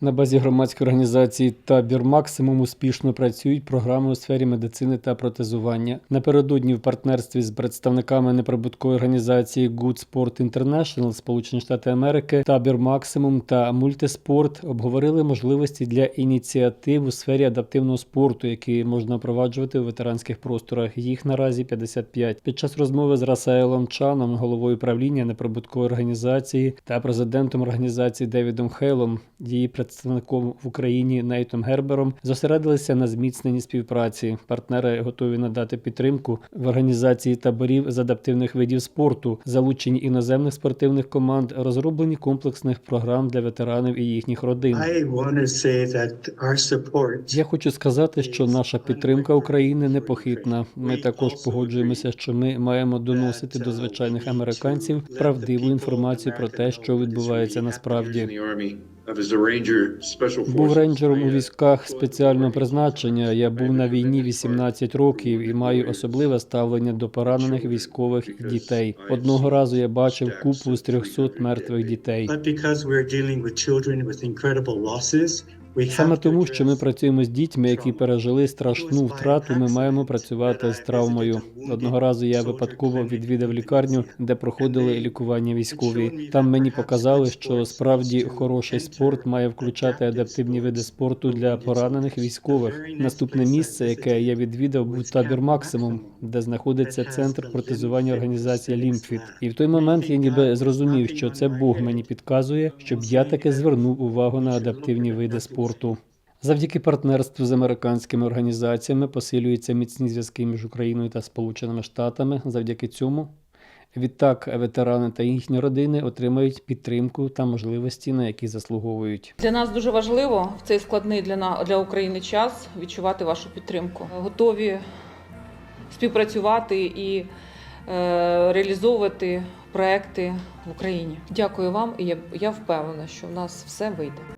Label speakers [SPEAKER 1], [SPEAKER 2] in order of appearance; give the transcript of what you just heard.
[SPEAKER 1] На базі громадської організації Табір Максимум успішно працюють програми у сфері медицини та протезування. Напередодні в партнерстві з представниками неприбуткової організації Good Sport International Сполучені Штати Америки, Табір Максимум та Мультиспорт обговорили можливості для ініціатив у сфері адаптивного спорту, які можна впроваджувати у ветеранських просторах. Їх наразі 55. Під час розмови з Расаелом Чаном, головою правління неприбуткової організації та президентом організації Девідом Хейлом, її представником в Україні Нейтом Гербером, зосередилися на зміцненні співпраці. Партнери готові надати підтримку в організації таборів з адаптивних видів спорту, залученні іноземних спортивних команд, розроблені комплексних програм для ветеранів і їхніх родин. Я хочу сказати, що наша підтримка України непохитна. Ми також погоджуємося, що ми маємо доносити до звичайних американців правдиву інформацію про те, що відбувається насправді. Був рейнджером у військах спеціального призначення. Я був на війні 18 років і маю особливе ставлення до поранених військових і дітей. Одного разу я бачив купу з 300 мертвих дітей. Саме тому, що ми працюємо з дітьми, які пережили страшну втрату, ми маємо працювати з травмою. Одного разу я випадково відвідав лікарню, де проходили лікування військові. Там мені показали, що справді хороший спорт має включати адаптивні види спорту для поранених військових. Наступне місце, яке я відвідав, був табір Максимум, де знаходиться центр протезування організації Лімфіт. І в той момент я ніби зрозумів, що це Бог мені підказує, щоб я таки звернув увагу на адаптивні види спорту. Завдяки партнерству з американськими організаціями посилюються міцні зв'язки між Україною та Сполученими Штатами. Завдяки цьому відтак ветерани та їхні родини отримають підтримку та можливості, на які заслуговують.
[SPEAKER 2] Для нас дуже важливо в цей складний для на- для України час відчувати вашу підтримку. Готові співпрацювати і е, реалізовувати проекти в Україні. Дякую вам, і я, я впевнена, що в нас все вийде.